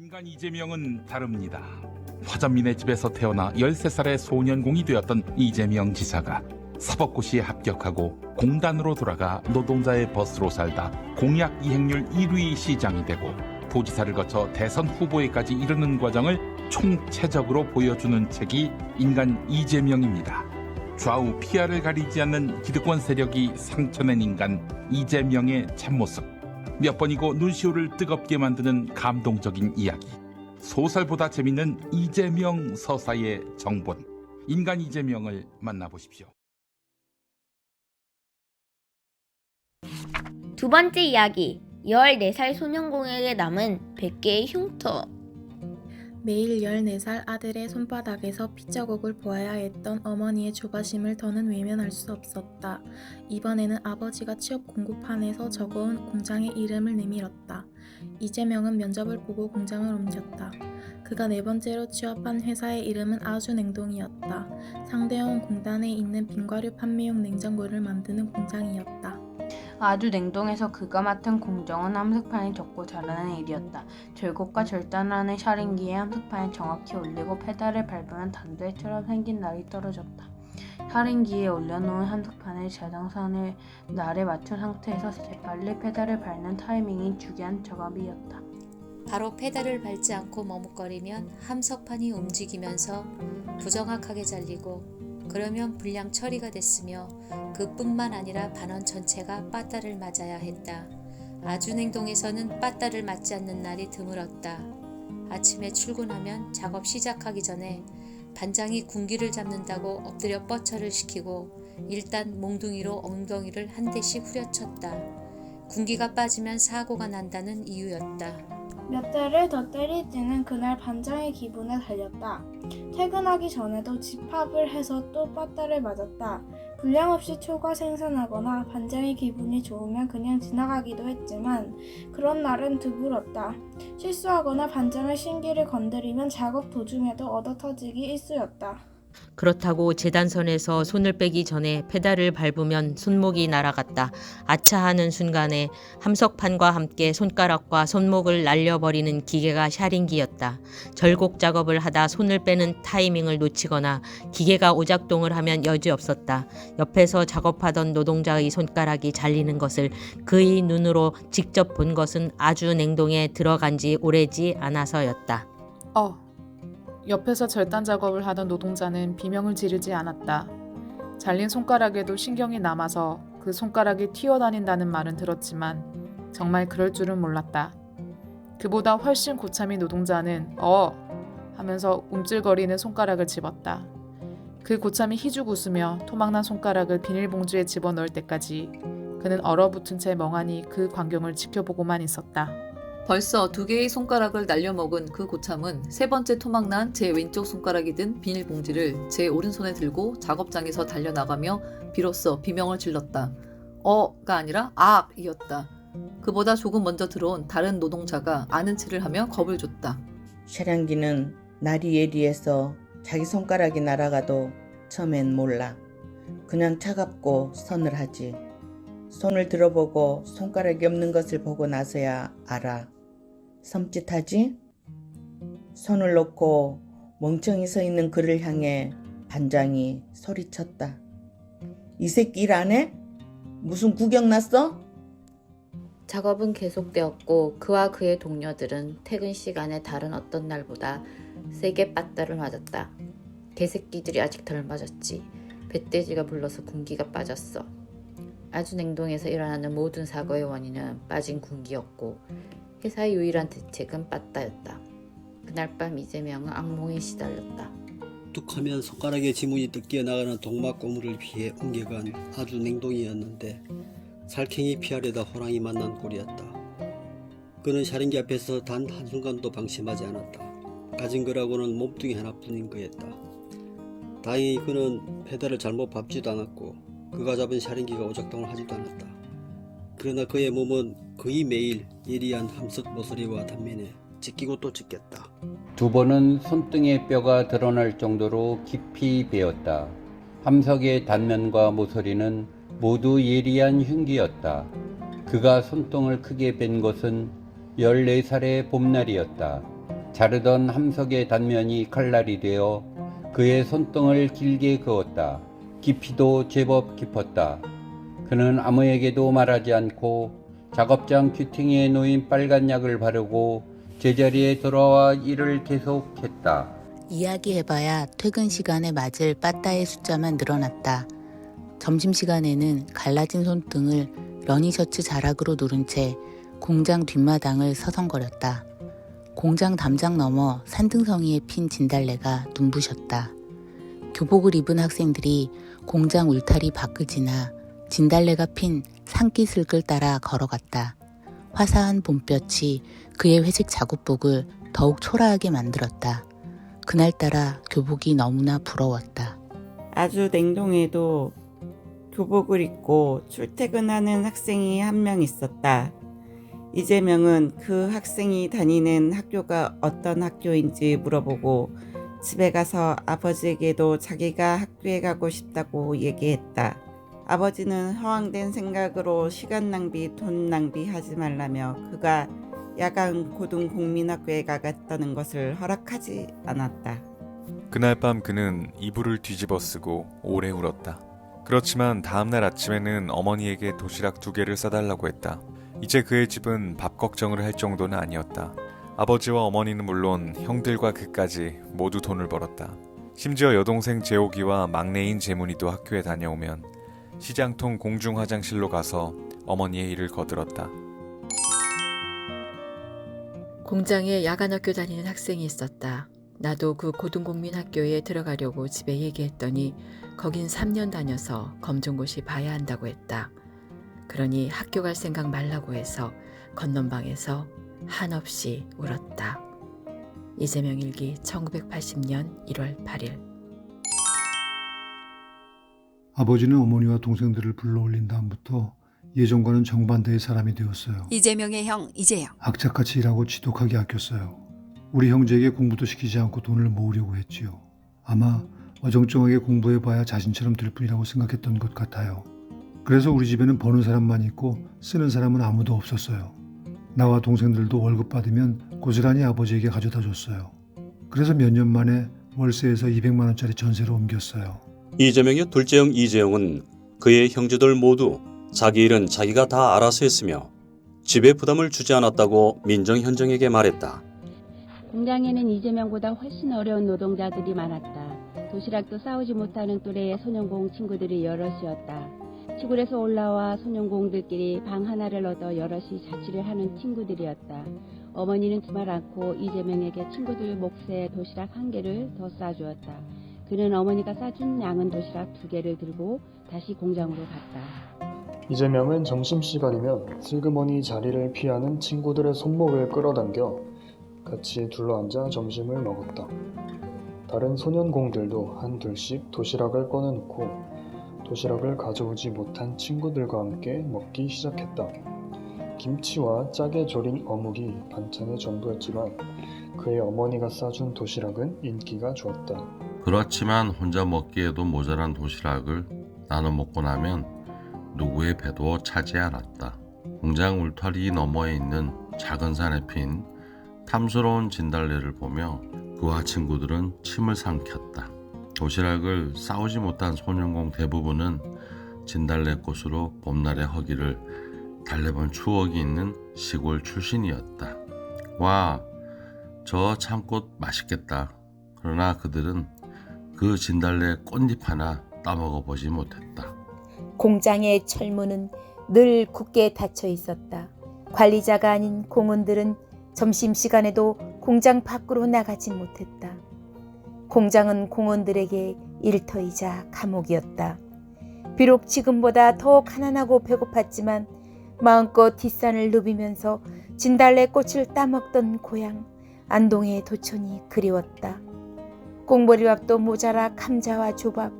인간 이재명은 다릅니다. 화전민의 집에서 태어나 13살의 소년공이 되었던 이재명 지사가 사법고시에 합격하고 공단으로 돌아가 노동자의 버스로 살다 공약 이행률 1위 시장이 되고 도지사를 거쳐 대선 후보에까지 이르는 과정을 총체적으로 보여주는 책이 인간 이재명입니다. 좌우 피아를 가리지 않는 기득권 세력이 상처낸 인간 이재명의 참모습. 몇 번이고 눈시울을 뜨겁게 만드는 감동적인 이야기. 소설보다 재밌는 이재명 서사의 정본. 인간 이재명을 만나보십시오. 두 번째 이야기 14살 소년공에게 남은 100개의 흉터 매일 14살 아들의 손바닥에서 피자국을 보아야 했던 어머니의 조바심을 더는 외면할 수 없었다. 이번에는 아버지가 취업 공고판에서 적어온 공장의 이름을 내밀었다. 이재명은 면접을 보고 공장을 옮겼다. 그가 네 번째로 취업한 회사의 이름은 아주 냉동이었다. 상대원 공단에 있는 빙과류 판매용 냉장고를 만드는 공장이었다. 아주 냉동해서 그가 맡은 공정은 함석판이 적고 잘하는 일이었다. 절곡과 절단하는 샤링기에 함석판을 정확히 올리고 페달을 밟으면 단도에처럼 생긴 날이 떨어졌다. 샤링기에 올려놓은 함석판을 제동선을 날에 맞춘 상태에서 재빨리 페달을 밟는 타이밍이 중요한 작업이었다. 바로 페달을 밟지 않고 머뭇거리면 함석판이 움직이면서 부정확하게 잘리고 그러면 불량 처리가 됐으며 그뿐만 아니라 반원 전체가 빠따를 맞아야 했다. 아주 냉동에서는 빠따를 맞지 않는 날이 드물었다. 아침에 출근하면 작업 시작하기 전에 반장이 군기를 잡는다고 엎드려 뻗쳐를 시키고 일단 몽둥이로 엉덩이를 한 대씩 후려쳤다. 군기가 빠지면 사고가 난다는 이유였다. 몇 대를 더 때리지는 그날 반장의 기분에 달렸다. 퇴근하기 전에도 집합을 해서 또 빠따를 맞았다. 불량 없이 초과 생산하거나 반장의 기분이 좋으면 그냥 지나가기도 했지만 그런 날은 드물었다. 실수하거나 반장의 신기를 건드리면 작업 도중에도 얻어터지기 일쑤였다. 그렇다고 재단선에서 손을 빼기 전에 페달을 밟으면 손목이 날아갔다. 아차 하는 순간에 함석판과 함께 손가락과 손목을 날려버리는 기계가 샤링기였다. 절곡 작업을 하다 손을 빼는 타이밍을 놓치거나 기계가 오작동을 하면 여지없었다. 옆에서 작업하던 노동자의 손가락이 잘리는 것을 그의 눈으로 직접 본 것은 아주 냉동에 들어간 지 오래지 않아서였다. 어. 옆에서 절단 작업을 하던 노동자는 비명을 지르지 않았다. 잘린 손가락에도 신경이 남아서 그 손가락이 튀어다닌다는 말은 들었지만 정말 그럴 줄은 몰랐다. 그보다 훨씬 고참인 노동자는 어 하면서 움찔거리는 손가락을 집었다. 그 고참이 희죽 웃으며 토막난 손가락을 비닐봉지에 집어넣을 때까지 그는 얼어붙은 채 멍하니 그 광경을 지켜보고만 있었다. 벌써 두 개의 손가락을 날려먹은 그 고참은 세 번째 토막난 제 왼쪽 손가락이 든 비닐봉지를 제 오른손에 들고 작업장에서 달려나가며 비로소 비명을 질렀다. 어가 아니라 악이었다. 그보다 조금 먼저 들어온 다른 노동자가 아는 체를 하며 겁을 줬다. 샤량기는 날이 예리해서 자기 손가락이 날아가도 처음엔 몰라. 그냥 차갑고 선을 하지. 손을 들어보고 손가락이 없는 것을 보고 나서야 알아. 섬찟하지? 손을 놓고 멍청이 서 있는 그를 향해 반장이 소리쳤다. 이 새끼 일 안 해? 무슨 구경 났어? 작업은 계속되었고 그와 그의 동료들은 퇴근 시간에 다른 어떤 날보다 세게 빠따를 맞았다. 개새끼들이 아직 덜 맞았지. 배돼지가 불러서 군기가 빠졌어. 아주 냉동에서 일어나는 모든 사고의 원인은 빠진 군기였고 회사의 유일한 대책은 빠따였다. 그날 밤 이재명은 악몽에 시달렸다. 뚝하면 손가락에 지문이 뜯겨 나가는 동막 고무를 피해 옮겨간 아주 냉동이었는데 살쾡이 피하려다 호랑이 만난 꼴이었다. 그는 샤링기 앞에서 단 한순간도 방심하지 않았다. 가진 거라고는 몸뚱이 하나뿐인 거였다. 다행히 그는 페달을 잘못 밟지도 않았고 그가 잡은 샤링기가 오작동을 하지도 않았다. 그러나 그의 몸은 거의 매일 예리한 함석 모서리와 단면에 찢기고 또 찢겼다. 두 번은 손등의 뼈가 드러날 정도로 깊이 베었다. 함석의 단면과 모서리는 모두 예리한 흉기였다. 그가 손등을 크게 벤 것은 14살의 봄날이었다. 자르던 함석의 단면이 칼날이 되어 그의 손등을 길게 그었다. 깊이도 제법 깊었다. 그는 아무에게도 말하지 않고 작업장 큐팅에 놓인 빨간 약을 바르고 제자리에 돌아와 일을 계속했다. 이야기해봐야 퇴근 시간에 맞을 빠따의 숫자만 늘어났다. 점심시간에는 갈라진 손등을 러닝셔츠 자락으로 누른 채 공장 뒷마당을 서성거렸다. 공장 담장 너머 산등성이에 핀 진달래가 눈부셨다. 교복을 입은 학생들이 공장 울타리 밖을 지나 진달래가 핀 산기슭을 따라 걸어갔다. 화사한 봄볕이 그의 회색 작업복을 더욱 초라하게 만들었다. 그날따라 교복이 너무나 부러웠다. 아주 냉동에도 교복을 입고 출퇴근하는 학생이 한 명 있었다. 이재명은 그 학생이 다니는 학교가 어떤 학교인지 물어보고 집에 가서 아버지에게도 자기가 학교에 가고 싶다고 얘기했다. 아버지는 허황된 생각으로 시간 낭비, 돈 낭비하지 말라며 그가 야간 고등 국민학교에 가겠다는 것을 허락하지 않았다. 그날 밤 그는 이불을 뒤집어 쓰고 오래 울었다. 그렇지만 다음날 아침에는 어머니에게 도시락 두 개를 싸달라고 했다. 이제 그의 집은 밥 걱정을 할 정도는 아니었다. 아버지와 어머니는 물론 형들과 그까지 모두 돈을 벌었다. 심지어 여동생 재옥이와 막내인 재문이도 학교에 다녀오면 시장통 공중 화장실로 가서 어머니의 일을 거들었다. 공장에 야간 학교 다니는 학생이 있었다. 나도 그 고등국민 학교에 들어가려고 집에 얘기했더니 거긴 3년 다녀서 검정고시 봐야 한다고 했다. 그러니 학교 갈 생각 말라고 해서 건넌방에서 한없이 울었다. 이재명 일기 1980년 1월 8일 아버지는 어머니와 동생들을 불러 올린 다음부터 예전과는 정반대의 사람이 되었어요. 이재명의 형 이재영. 악착같이 일하고 지독하게 아꼈어요. 우리 형제에게 공부도 시키지 않고 돈을 모으려고 했지요. 아마 어정쩡하게 공부해봐야 자신처럼 될 뿐이라고 생각했던 것 같아요. 그래서 우리 집에는 버는 사람만 있고 쓰는 사람은 아무도 없었어요. 나와 동생들도 월급 받으면 고스란히 아버지에게 가져다 줬어요. 그래서 몇 년 만에 월세에서 200만 원짜리 전세로 옮겼어요. 이재명의 둘째 형 이재용은 그의 형제들 모두 자기 일은 자기가 다 알아서 했으며 집에 부담을 주지 않았다고 민정 현정에게 말했다. 공장에는 이재명보다 훨씬 어려운 노동자들이 많았다. 도시락도 싸우지 못하는 또래의 소년공 친구들이 여럿이었다. 시골에서 올라와 소년공들끼리 방 하나를 얻어 여럿이 자취를 하는 친구들이었다. 어머니는 주말 않고 이재명에게 친구들 몫의 도시락 한 개를 더 싸주었다. 그는 어머니가 싸준 양은 도시락 두 개를 들고 다시 공장으로 갔다. 이재명은 점심시간이면 슬그머니 자리를 피하는 친구들의 손목을 끌어당겨 같이 둘러앉아 점심을 먹었다. 다른 소년공들도 한 둘씩 도시락을 꺼내놓고 도시락을 가져오지 못한 친구들과 함께 먹기 시작했다. 김치와 짜게 졸인 어묵이 반찬의 전부였지만 그의 어머니가 싸준 도시락은 인기가 좋았다. 그렇지만 혼자 먹기에도 모자란 도시락을 나눠 먹고 나면 누구의 배도 차지 않았다. 공장 울타리 너머에 있는 작은 산에 핀 탐스러운 진달래를 보며 그와 친구들은 침을 삼켰다. 도시락을 싸우지 못한 소년공 대부분은 진달래꽃으로 봄날의 허기를 달래본 추억이 있는 시골 출신이었다. 와, 저 참꽃 맛있겠다. 그러나 그들은 그 진달래 꽃잎 하나 따먹어 보지 못했다. 공장의 철문은 늘 굳게 닫혀 있었다. 관리자가 아닌 공원들은 점심시간에도 공장 밖으로 나가지 못했다. 공장은 공원들에게 일터이자 감옥이었다. 비록 지금보다 더 가난하고 배고팠지만 마음껏 뒷산을 누비면서 진달래 꽃을 따먹던 고향 안동의 도촌이 그리웠다. 꽁보리밥도 모자라 감자와 조밥,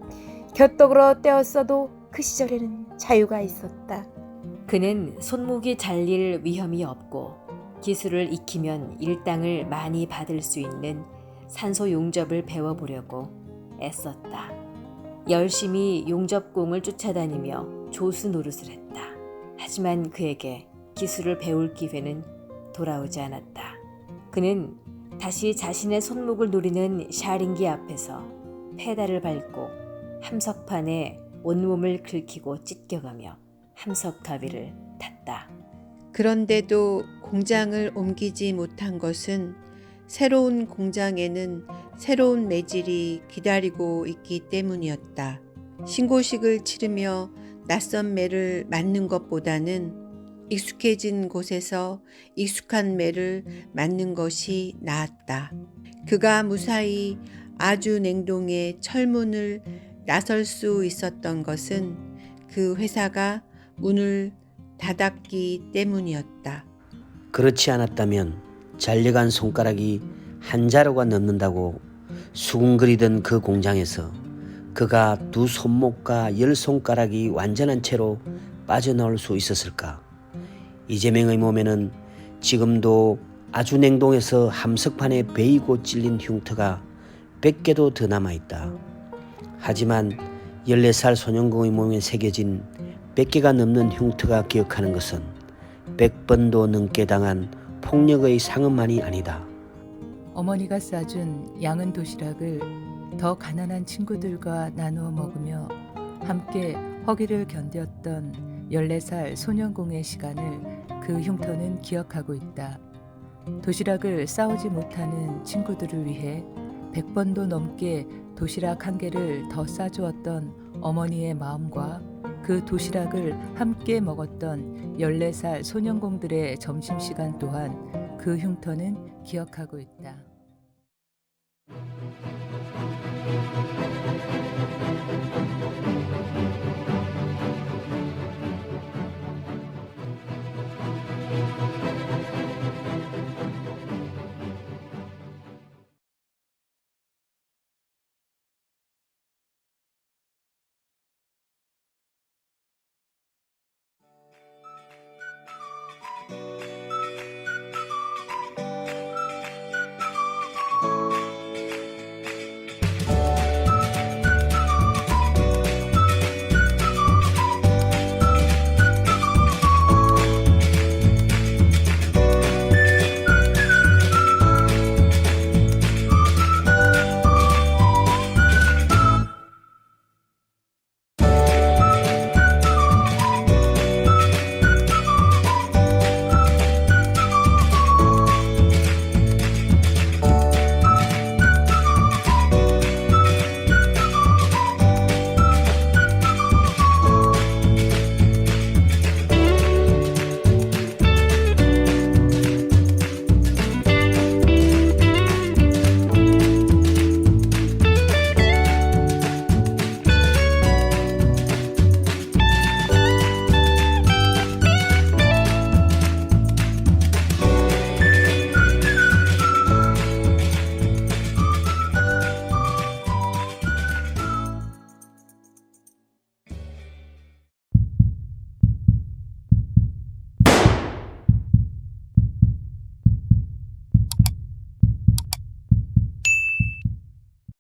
곁떡으로 떼었어도 그 시절에는 자유가 있었다. 그는 손목이 잘릴 위험이 없고 기술을 익히면 일당을 많이 받을 수 있는 산소 용접을 배워보려고 애썼다. 열심히 용접공을 쫓아다니며 조수 노릇을 했다. 하지만 그에게 기술을 배울 기회는 돌아오지 않았다. 그는 다시 자신의 손목을 노리는 샤링기 앞에서 페달을 밟고 함석판에 온몸을 긁히고 찢겨가며 함석 가비를 탔다. 그런데도 공장을 옮기지 못한 것은 새로운 공장에는 새로운 매질이 기다리고 있기 때문이었다. 신고식을 치르며 낯선 매를 맞는 것보다는 익숙해진 곳에서 익숙한 매를 맞는 것이 나았다. 그가 무사히 아주 냉동의 철문을 나설 수 있었던 것은 그 회사가 문을 닫았기 때문이었다. 그렇지 않았다면 잘려간 손가락이 한 자루가 넘는다고 수군거리던 그 공장에서 그가 두 손목과 열 손가락이 완전한 채로 빠져나올 수 있었을까? 이재명의 몸에는 지금도 아주 냉동해서 함석판에 베이고 찔린 흉터가 100개도 더 남아있다. 하지만 14살 소년공의 몸에 새겨진 100개가 넘는 흉터가 기억하는 것은 100번도 넘게 당한 폭력의 상흔만이 아니다. 어머니가 싸준 양은 도시락을 더 가난한 친구들과 나누어 먹으며 함께 허기를 견뎠던 14살 소년공의 시간을 그 흉터는 기억하고 있다. 도시락을 싸우지 못하는 친구들을 위해 100번도 넘게 도시락 한 개를 더 싸주었던 어머니의 마음과 그 도시락을 함께 먹었던 14살 소년공들의 점심시간 또한 그 흉터는 기억하고 있다.